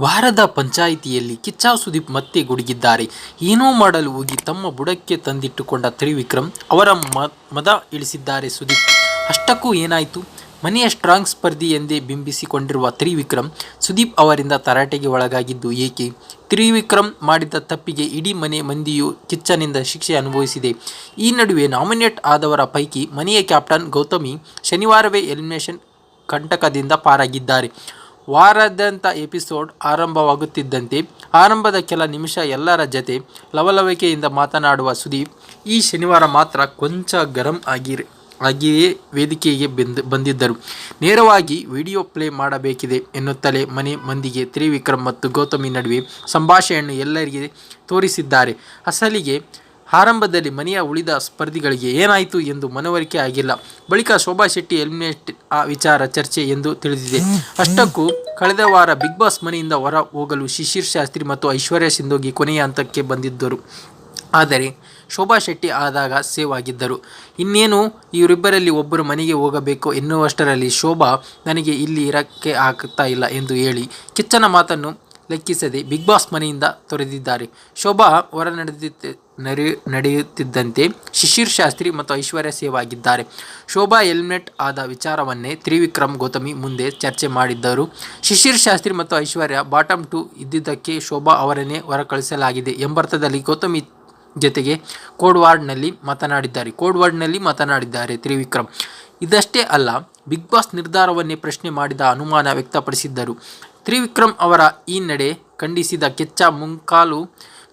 ವಾರದ ಪಂಚಾಯಿತಿಯಲ್ಲಿ ಕಿಚ್ಚ ಸುದೀಪ್ ಮತ್ತೆ ಗುಡುಗಿದ್ದಾರೆ. ಏನೋ ಮಾಡಲು ಹೋಗಿ ತಮ್ಮ ಬುಡಕ್ಕೆ ತಂದಿಟ್ಟುಕೊಂಡ ತ್ರಿವಿಕ್ರಮ್ ಅವರ ಮದ ಇಳಿಸಿದ್ದಾರೆ ಸುದೀಪ್. ಅಷ್ಟಕ್ಕೂ ಏನಾಯಿತು? ಮನೆಯ ಸ್ಟ್ರಾಂಗ್ ಸ್ಪರ್ಧಿ ಎಂದೇ ಬಿಂಬಿಸಿಕೊಂಡಿರುವ ತ್ರಿವಿಕ್ರಮ್ ಸುದೀಪ್ ಅವರಿಂದ ತರಾಟೆಗೆ ಒಳಗಾಗಿದ್ದು ಏಕೆ? ತ್ರಿವಿಕ್ರಮ್ ಮಾಡಿದ ತಪ್ಪಿಗೆ ಇಡೀ ಮನೆ ಮಂದಿಯು ಕಿಚ್ಚನಿಂದ ಶಿಕ್ಷೆ ಅನುಭವಿಸಿದೆ. ಈ ನಡುವೆ ನಾಮಿನೇಟ್ ಆದವರ ಪೈಕಿ ಮನೆಯ ಕ್ಯಾಪ್ಟನ್ ಗೌತಮಿ ಶನಿವಾರವೇ ಎಲಿಮಿನೇಷನ್ ಕಂಟಕದಿಂದ ಪಾರಾಗಿದ್ದಾರೆ. ವಾರಾದ್ಯಂತ ಎಪಿಸೋಡ್ ಆರಂಭವಾಗುತ್ತಿದ್ದಂತೆ ಆರಂಭದ ಕೆಲ ನಿಮಿಷ ಎಲ್ಲರ ಜತೆ ಲವಲವಿಕೆಯಿಂದ ಮಾತನಾಡುವ ಸುದೀಪ್, ಈ ಶನಿವಾರ ಮಾತ್ರ ಕೊಂಚ ಗರಂ ಆಗಿ ಆಗಿಯೇ ವೇದಿಕೆಗೆ ಬಂದ್, ಬಂದಿದ್ದರು. ನೇರವಾಗಿ ವಿಡಿಯೋ ಪ್ಲೇ ಮಾಡಬೇಕಿದೆ ಎನ್ನುತ್ತಲೇ ಮನೆ ಮಂದಿಗೆ ತ್ರಿವಿಕ್ರಮ್ ಮತ್ತು ಗೌತಮಿ ನಡುವೆ ಸಂಭಾಷಣೆಯನ್ನು ಎಲ್ಲರಿಗೆ ತೋರಿಸಿದ್ದಾರೆ. ಅಸಲಿಗೆ ಆರಂಭದಲ್ಲಿ ಮನೆಯ ಉಳಿದ ಸ್ಪರ್ಧಿಗಳಿಗೆ ಏನಾಯಿತು ಎಂದು ಮನವರಿಕೆ ಆಗಿಲ್ಲ. ಬಳಿಕ ಶೋಭಾ ಶೆಟ್ಟಿ ಎಲಿಮಿನೇಟ್ ಆ ವಿಚಾರ ಚರ್ಚೆ ಎಂದು ತಿಳಿದಿದೆ. ಅಷ್ಟಕ್ಕೂ ಕಳೆದ ವಾರ ಬಿಗ್ ಬಾಸ್ ಮನೆಯಿಂದ ಹೊರ ಹೋಗಲು ಶಿಶಿರ್ ಶಾಸ್ತ್ರಿ ಮತ್ತು ಐಶ್ವರ್ಯ ಸಿಂಧೋಗಿ ಕೊನೆಯ ಹಂತಕ್ಕೆ ಬಂದಿದ್ದರು. ಆದರೆ ಶೋಭಾ ಶೆಟ್ಟಿ ಆದಾಗ ಸೇವ್ ಆಗಿದ್ದರು. ಇನ್ನೇನು ಇವರಿಬ್ಬರಲ್ಲಿ ಒಬ್ಬರು ಮನೆಗೆ ಹೋಗಬೇಕು ಎನ್ನುವಷ್ಟರಲ್ಲಿ ಶೋಭಾ ನನಗೆ ಇಲ್ಲಿ ಇರಕ್ಕೆ ಆಗ್ತಾ ಇಲ್ಲ ಎಂದು ಹೇಳಿ ಕಿಚ್ಚನ ಮಾತನ್ನು ಲೆಕ್ಕಿಸದೆ ಬಿಗ್ ಬಾಸ್ ಮನೆಯಿಂದ ತೊರೆದಿದ್ದಾರೆ. ಶೋಭಾ ಹೊರ ನಡೆದಿದ್ದ ನಡೆ ನಡೆಯುತ್ತಿದ್ದಂತೆ ಶಿಶಿರ್ ಶಾಸ್ತ್ರಿ ಮತ್ತು ಐಶ್ವರ್ಯ ಸೇವಾಗಿದ್ದಾರೆ. ಶೋಭಾ ಹೆಲ್ಮೆಟ್ ಆದ ವಿಚಾರವನ್ನೇ ತ್ರಿವಿಕ್ರಮ್ ಗೌತಮಿ ಮುಂದೆ ಚರ್ಚೆ ಮಾಡಿದ್ದರು. ಶಿಶಿರ್ ಶಾಸ್ತ್ರಿ ಮತ್ತು ಐಶ್ವರ್ಯ ಬಾಟಮ್ ಟು ಇದ್ದಿದ್ದಕ್ಕೆ ಶೋಭಾ ಅವರನ್ನೇ ಹೊರಕಳಿಸಲಾಗಿದೆ ಎಂಬರ್ಥದಲ್ಲಿ ಗೌತಮಿ ಜೊತೆಗೆ ಕೋಡ್ವಾರ್ಡ್ನಲ್ಲಿ ಮಾತನಾಡಿದ್ದಾರೆ. ಕೋಡ್ವಾರ್ಡ್ನಲ್ಲಿ ಮಾತನಾಡಿದ್ದಾರೆ ತ್ರಿವಿಕ್ರಮ್. ಇದಷ್ಟೇ ಅಲ್ಲ, ಬಿಗ್ ಬಾಸ್ ನಿರ್ಧಾರವನ್ನೇ ಪ್ರಶ್ನೆ ಮಾಡಿದ ಅನುಮಾನ ವ್ಯಕ್ತಪಡಿಸಿದ್ದರು. ತ್ರಿವಿಕ್ರಮ್ ಅವರ ಈ ನಡೆ ಖಂಡಿಸಿದ ಕೆಚ್ಚ ಮುಂಕಾಲು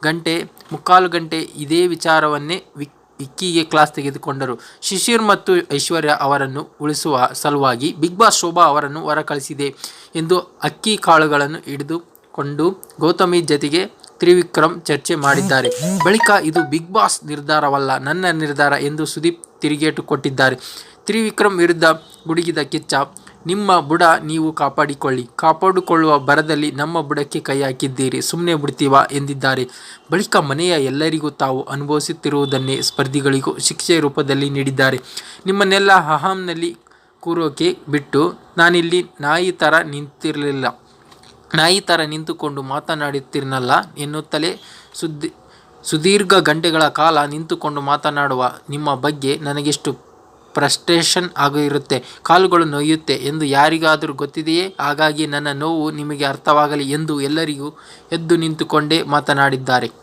ಗಂಟೆ, ಮುಕ್ಕಾಲು ಗಂಟೆ ಇದೇ ವಿಚಾರವನ್ನೇ ವಿಕ್ ವಿಕ್ಕಿಗೆ ಕ್ಲಾಸ್ ತೆಗೆದುಕೊಂಡರು. ಶಿಶಿರ್ ಮತ್ತು ಐಶ್ವರ್ಯ ಅವರನ್ನು ಉಳಿಸುವ ಸಲುವಾಗಿ ಬಿಗ್ ಬಾಸ್ ಶೋಭಾ ಅವರನ್ನು ಹೊರಕಳಿಸಿದೆ ಎಂದು ಅಕ್ಕಿ ಕಾಳುಗಳನ್ನು ಹಿಡಿದುಕೊಂಡು ಗೌತಮಿ ಜತೆಗೆ ತ್ರಿವಿಕ್ರಮ್ ಚರ್ಚೆ ಮಾಡಿದ್ದಾರೆ. ಬಳಿಕ ಇದು ಬಿಗ್ ಬಾಸ್ ನಿರ್ಧಾರವಲ್ಲ, ನನ್ನ ನಿರ್ಧಾರ ಎಂದು ಸುದೀಪ್ ತಿರುಗೇಟು ಕೊಟ್ಟಿದ್ದಾರೆ. ತ್ರಿವಿಕ್ರಮ್ ವಿರುದ್ಧ ಗುಡುಗಿದ ಕಿಚ್ಚ ನಿಮ್ಮ ಬುಡ ನೀವು ಕಾಪಾಡಿಕೊಳ್ಳಿ. ಕಾಪಾಡಿಕೊಳ್ಳುವ ಬರದಲ್ಲಿ ನಮ್ಮ ಬುಡಕ್ಕೆ ಕೈ ಹಾಕಿದ್ದೀರಿ. ಸುಮ್ಮನೆ ಬಿಡ್ತೀವ? ಎಂದಿದ್ದಾರೆ. ಬಳಿಕ ಮನೆಯ ಎಲ್ಲರಿಗೂ ತಾವು ಅನುಭವಿಸುತ್ತಿರುವುದನ್ನೇ ಸ್ಪರ್ಧಿಗಳಿಗೂ ಶಿಕ್ಷೆ ರೂಪದಲ್ಲಿ ನೀಡಿದ್ದಾರೆ. ನಿಮ್ಮನ್ನೆಲ್ಲ ಅಹಂನಲ್ಲಿ ಕೂರೋಕೆ ಬಿಟ್ಟು ನಾನಿಲ್ಲಿ ನಾಯಿ ಥರ ನಿಂತಿರಲಿಲ್ಲ. ನಾಯಿ ಥರ ನಿಂತುಕೊಂಡು ಮಾತನಾಡುತ್ತಿರನಲ್ಲ ಎನ್ನುತ್ತಲೇ ಸುದ್ದಿ ಸುದೀರ್ಘ ಗಂಟೆಗಳ ಕಾಲ ನಿಂತುಕೊಂಡು ಮಾತನಾಡುವ ನಿಮ್ಮ ಬಗ್ಗೆ ನನಗೆಷ್ಟು ಫ್ರಸ್ಟ್ರೇಷನ್ ಆಗಿರುತ್ತೆ ಕಾಲುಗಳು ನೋಯುತ್ತೆ ಎಂದು ಯಾರಿಗಾದರೂ ಗೊತ್ತಿದೆಯೇ? ಹಾಗಾಗಿ ನನ್ನ ನೋವು ನಿಮಗೆ ಅರ್ಥವಾಗಲಿ ಎಂದು ಎಲ್ಲರಿಗೂ ಎದ್ದು ನಿಂತುಕೊಂಡೇ ಮಾತನಾಡಿದ್ದಾರೆ.